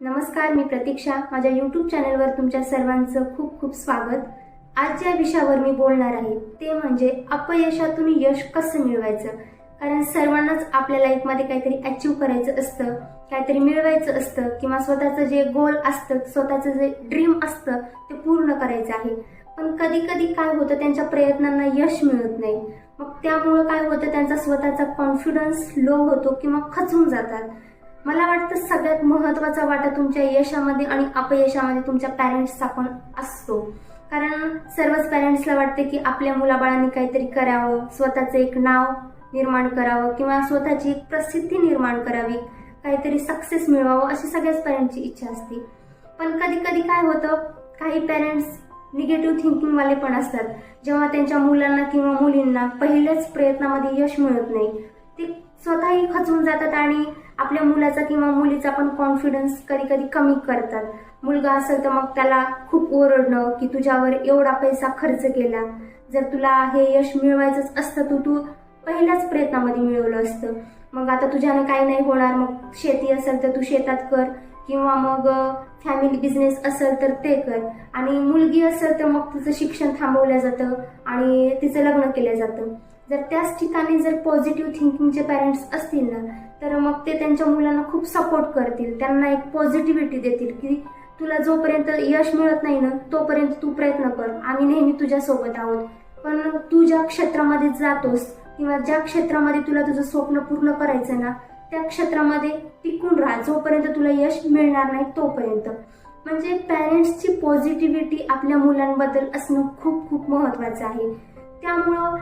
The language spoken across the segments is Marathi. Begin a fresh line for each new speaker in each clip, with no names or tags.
नमस्कार मी प्रतीक्षा. माझ्या यूट्यूब चॅनलवर तुमच्या सर्वांचं खूप खूप स्वागत. आज ज्या विषयावर मी बोलणार आहे. ते म्हणजे अपयशातून यश कसं मिळवायचं? कारण सर्वांनाच आपल्या लाईफमध्ये काहीतरी अचीव करायचं असतं काहीतरी मिळवायचं असतं किंवा स्वतःचं जे गोल असतं स्वतःचं जे ड्रीम असतं ते पूर्ण करायचं आहे. पण कधी कधी काय होतं त्यांच्या प्रयत्नांना यश मिळत नाही. मग त्यामुळं काय होतं त्यांचा स्वतःचा कॉन्फिडन्स लो होतो किंवा खचून जातात. मला वाटतं सगळ्यात महत्त्वाचा वाटा तुमच्या यशामध्ये आणि अपयशामध्ये तुमच्या पॅरेंट्सचा पण असतो. कारण सर्वच पॅरेंट्सला वाटते की आपल्या मुलाबाळांनी काहीतरी करावं स्वतःचं एक नाव निर्माण करावं किंवा स्वतःची एक प्रसिद्धी निर्माण करावी काहीतरी सक्सेस मिळवावं अशी सगळ्याच पॅरेंटची इच्छा असते. पण कधी कधी काय होतं काही पॅरेंट्स निगेटिव्ह थिंकिंगवाले पण असतात. जेव्हा त्यांच्या मुलांना किंवा मुलींना पहिल्याच प्रयत्नामध्ये यश मिळत नाही ते स्वतःही खचून जातात आणि आपल्या मुलाचा किंवा मुलीचा पण कॉन्फिडन्स कधी कधी कमी करतात. मुलगा असेल तर मग त्याला खूप ओरडणं की तुझ्यावर एवढा पैसा खर्च केला. जर तुला हे यश मिळवायचंच असतं तू तू पहिल्याच प्रयत्नामध्ये मिळवलं असतं. मग आता तुझ्यानं काही नाही होणार. मग शेती असेल तर तू शेतात कर किंवा मग फॅमिली बिझनेस असेल तर ते कर. आणि मुलगी असेल तर मग तिचं शिक्षण थांबवलं जातं आणि तिचं लग्न केलं जातं. जर त्याच ठिकाणी जर पॉझिटिव्ह थिंकिंगचे पॅरेंट्स असतील ना तर मग ते त्यांच्या मुलांना खूप सपोर्ट करतील. त्यांना एक पॉझिटिव्हिटी देतील की तुला जोपर्यंत यश मिळत नाही ना तोपर्यंत तू प्रयत्न कर. आम्ही नेहमी तुझ्यासोबत आहोत. पण तू ज्या क्षेत्रामध्ये जातोस किंवा ज्या क्षेत्रामध्ये तुला तुझं स्वप्न पूर्ण करायचं ना त्या क्षेत्रामध्ये टिकून राहा. जोपर्यंत तुला यश मिळणार नाही तोपर्यंत. म्हणजे पॅरेंट्सची पॉझिटिव्हिटी आपल्या मुलांबद्दल असणं खूप खूप महत्त्वाचं आहे. त्यामुळं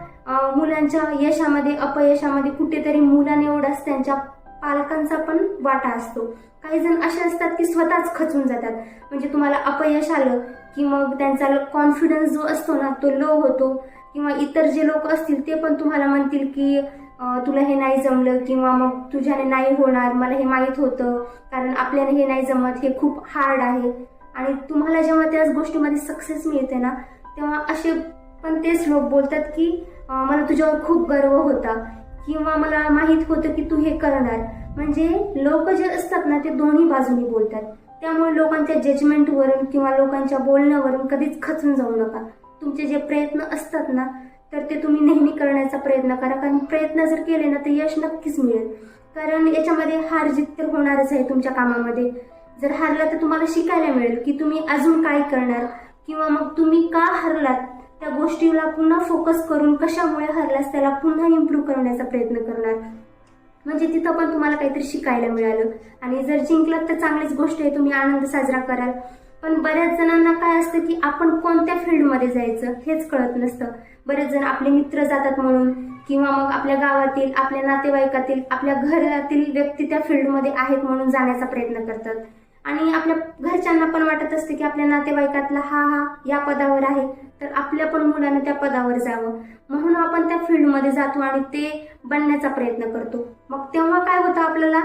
मुलांच्या यशामध्ये अपयशामध्ये कुठेतरी मुलाने एवढाच त्यांच्या पालकांचा पण वाटा असतो. काही जण असे असतात की स्वतःच खचून जातात. म्हणजे तुम्हाला अपयश आलं की मग त्यांचा कॉन्फिडन्स जो असतो ना तो लो होतो. किंवा इतर जे लोक असतील ते पण तुम्हाला म्हणतील की तुला हे नाही जमलं किंवा मग तुझ्याने नाही होणार मला हे माहीत होतं. कारण आपल्याने हे नाही जमत हे खूप हार्ड आहे. आणि तुम्हाला जेव्हा त्याच गोष्टीमध्ये सक्सेस मिळते ना तेव्हा असे पण तेच लोक बोलतात की मला तुझ्यावर खूप गर्व होता किंवा मला माहीत होतं की तू हे करणार. म्हणजे लोक जे असतात ना ते दोन्ही बाजूनी बोलतात. त्यामुळे लोकांच्या जजमेंटवरून किंवा लोकांच्या बोलण्यावरून कधीच खचून जाऊ नका. तुमचे जे प्रयत्न असतात ना तर ते तुम्ही नेहमी करण्याचा प्रयत्न करा. कारण प्रयत्न जर केले ना तर यश नक्कीच मिळेल. कारण याच्यामध्ये हार जीत तर होणारच आहे तुमच्या कामामध्ये. जर हारला तर तुम्हाला शिकायला मिळेल की तुम्ही अजून काय करणार किंवा मग तुम्ही का हरलात. त्या गोष्टीला पुन्हा फोकस करून कशामुळे हरलास त्याला पुन्हा इम्प्रूव्ह करण्याचा प्रयत्न करणार. म्हणजे तिथं पण तुम्हाला काहीतरी शिकायला मिळालं. आणि जर जिंकलात तर चांगलीच गोष्ट आहे तुम्ही आनंद साजरा कराल. पण बऱ्याच जणांना काय असतं की आपण कोणत्या फील्डमध्ये जायचं हेच कळत नसतं. बरेच जण आपले मित्र जातात म्हणून किंवा मग आपल्या गावातील आपल्या नातेवाईकातील आपल्या घरातील व्यक्ती त्या फील्डमध्ये आहेत म्हणून जाण्याचा प्रयत्न करतात. आणि आपल्या घरच्यांना पण वाटत असते की आपल्या नातेवाईकातला हा हा या पदावर आहे. तर आपल्या पण मुलांना त्या पदावर जावं. म्हणून आपण त्या फील्डमध्ये जातो आणि ते बनण्याचा प्रयत्न करतो. मग तेव्हा काय होतं आपल्याला?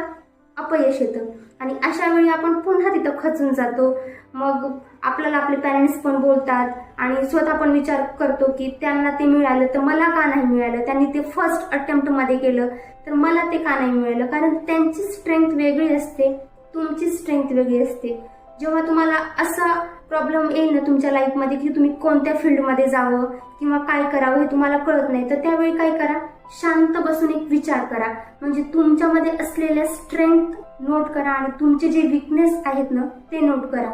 अपयश येतं. आणि अशा वेळी आपण पुन्हा तिथं खचून जातो. मग आपल्याला आपले पॅरेंट्स पण बोलतात आणि स्वतः पण विचार करतो की त्यांना ते मिळालं तर मला का नाही मिळालं? त्यांनी ते फर्स्ट अटेम्प्टमध्ये केलं तर मला ते का नाही मिळालं? कारण त्यांची स्ट्रेंथ वेगळी असते. तुमची स्ट्रेंथ वेगळी असते. जेव्हा तुम्हाला असा प्रॉब्लेम येईल ना तुमच्या लाईफमध्ये की तुम्ही कोणत्या फील्डमध्ये जावं किंवा काय करावं हे तुम्हाला कळत नाही तर त्यावेळी काय करा? शांत बसून एक विचार करा. म्हणजे तुमच्यामध्ये असलेल्या स्ट्रेंथ नोट करा आणि तुमचे जे विकनेस आहेत ना ते नोट करा.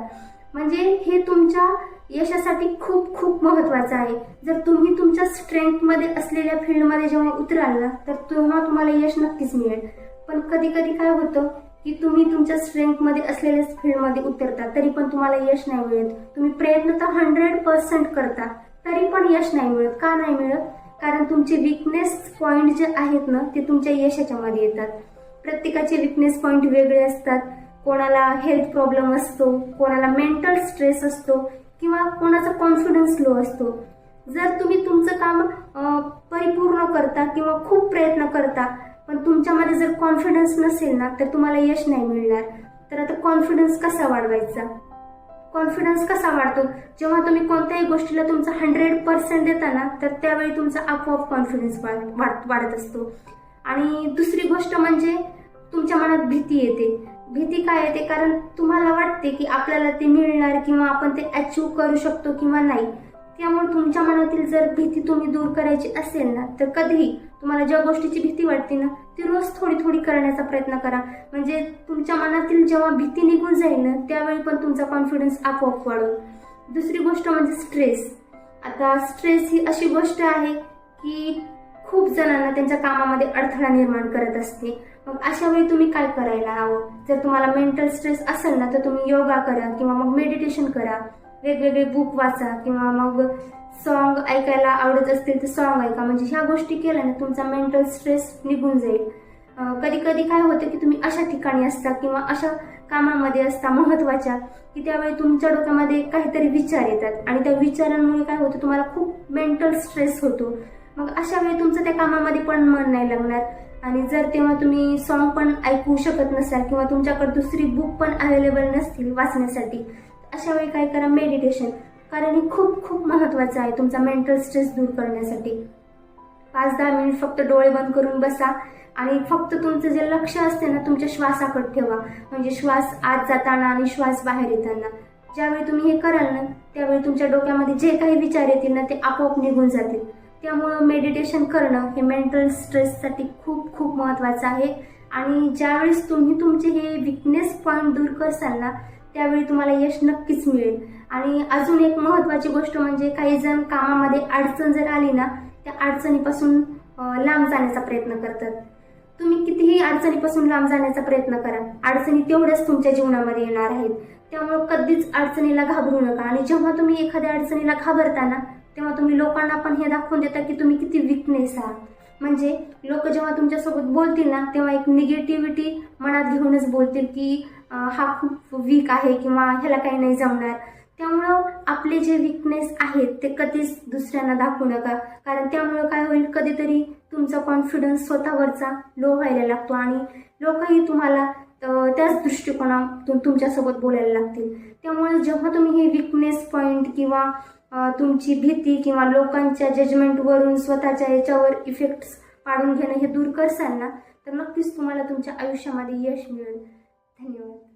म्हणजे हे तुमच्या यशासाठी खूप खूप महत्वाचं आहे. जर तुम्ही तुमच्या स्ट्रेंथमध्ये असलेल्या फील्डमध्ये जेव्हा उतराल ना तर तेव्हा तुम्हाला यश नक्कीच मिळेल. पण कधी कधी काय होतं की तुम्ही तुमच्या स्ट्रेंथमध्ये असलेल्याच फील्डमध्ये उतरता तरी पण तुम्हाला यश नाही मिळत. तुम्ही प्रयत्न तर हंड्रेड पर्सेंट करता तरी पण यश नाही मिळत. का नाही मिळत? कारण तुमचे विकनेस पॉईंट जे आहेत ना ते तुमच्या यशाच्या मध्ये येतात. प्रत्येकाचे विकनेस पॉईंट वेगळे असतात. कोणाला हेल्थ प्रॉब्लेम असतो कोणाला मेंटल स्ट्रेस असतो किंवा कोणाचा कॉन्फिडन्स लो असतो. जर तुम्ही तुमचं काम परिपूर्ण करता किंवा खूप प्रयत्न करता पण तुमच्यामध्ये जर कॉन्फिडन्स नसेल ना तर तुम्हाला यश नाही मिळणार. तर आता कॉन्फिडन्स कसा वाढवायचा? कॉन्फिडन्स कसा वाढतो? जेव्हा तुम्ही कोणत्याही गोष्टीला तुमचा हंड्रेड पर्सेंट देता ना तर त्यावेळी तुमचा आपोआप कॉन्फिडन्स वाढ वाढ- वाढत असतो. आणि दुसरी गोष्ट म्हणजे तुमच्या मनात भीती येते. भीती काय येते? कारण तुम्हाला वाटते की आपल्याला ते मिळणार किंवा आपण ते अचीव करू शकतो किंवा नाही. त्यामुळे तुमच्या मनातील जर भीती तुम्ही दूर करायची असेल ना तर कधीही तुम्हाला ज्या गोष्टीची भीती वाटते ना ती रोज थोडी थोडी करण्याचा प्रयत्न करा. म्हणजे तुमच्या मनातील जेव्हा भीती निघून जाईल ना त्यावेळी पण तुमचा कॉन्फिडन्स आपोआप वाढून दुसरी गोष्ट म्हणजे स्ट्रेस आता स्ट्रेस ही अशी गोष्ट आहे की खूप जणांना त्यांच्या कामामध्ये अडथळा निर्माण करत असते. मग अशा वेळी तुम्ही काय करायला हवं? जर तुम्हाला मेंटल स्ट्रेस असेल ना तर तुम्ही योगा करा किंवा मग मेडिटेशन करा. वेगवेगळे बुक वाचा किंवा मग सॉन्ग ऐकायला आवडत असतील तर सॉन्ग ऐका. म्हणजे ह्या गोष्टी केल्याने तुमचा मेंटल स्ट्रेस निघून जाईल. कधी कधी काय होतं की तुम्ही अशा ठिकाणी असता किंवा अशा कामामध्ये असता महत्त्वाच्या की त्यावेळी तुमच्या डोक्यामध्ये काहीतरी विचार येतात. आणि त्या विचारांमुळे काय होतं तुम्हाला खूप मेंटल स्ट्रेस होतो. मग अशा वेळी तुमचं त्या कामामध्ये पण मन नाही लागणार. आणि जर तेव्हा तुम्ही सॉन्ग पण ऐकू शकत नसाल किंवा तुमच्याकडे दुसरी बुक पण अवेलेबल नसतील वाचण्यासाठी अशा वेळी काय करा मेडिटेशन कारण हे खूप खूप महत्वाचं आहे तुमचा मेंटल स्ट्रेस दूर करण्यासाठी. पाच दहा मिनिट फक्त डोळे बंद करून बसा आणि फक्त तुमचं जे लक्ष असते ना तुमच्या श्वासाकडे ठेवा. म्हणजे श्वास आत जाताना आणि श्वास बाहेर येताना. ज्यावेळी तुम्ही हे कराल ना त्यावेळी तुमच्या डोक्यामध्ये जे काही विचार येतील ना ते आपोआप निघून जातील. त्यामुळं मेडिटेशन करणं हे मेंटल स्ट्रेससाठी खूप खूप महत्त्वाचं आहे. आणि ज्यावेळेस तुम्ही तुमचे हे विकनेस पॉईंट दूर करसाल ना त्यावेळी तुम्हाला यश नक्कीच मिळेल. आणि अजून एक महत्त्वाची गोष्ट म्हणजे काही जण कामामध्ये अडचण जर आली ना त्या अडचणीपासून लांब जाण्याचा प्रयत्न करतात. तुम्ही कितीही अडचणीपासून लांब जाण्याचा प्रयत्न करा. अडचणी तेवढ्याच तुमच्या जीवनामध्ये येणार आहेत. त्यामुळे कधीच अडचणीला घाबरू नका. आणि जेव्हा तुम्ही एखाद्या अडचणीला घाबरता ना तेव्हा तुम्ही लोकांना पण हे दाखवून देता की तुम्ही किती विकनेस आहात. म्हणजे लोक जेव्हा तुमच्यासोबत बोलतील ना तेव्हा एक निगेटिव्हिटी मनात घेऊनच बोलतील की हा खूप वीक आहे किंवा ह्याला काही नाही जमणार. त्यामुळं आपले जे विकनेस आहेत ते कधीच दुसऱ्यांना दाखवू नका. कारण त्यामुळं काय होईल कधीतरी तुमचा कॉन्फिडन्स स्वतःवरचा लो व्हायला लागतो आणि लोकही तुम्हाला त्याच दृष्टिकोनातून तुमच्यासोबत बोलायला लागतील. त्यामुळे जेव्हा तुम्ही हे विकनेस पॉईंट किंवा तुमची भीती किंवा लोकांच्या जजमेंटवरून स्वतःच्या याच्यावर इफेक्ट्स पाडून घेणं हे दूर करसाल ना तर नक्कीच तुम्हाला तुमच्या आयुष्यामध्ये यश मिळेल. धन्यवाद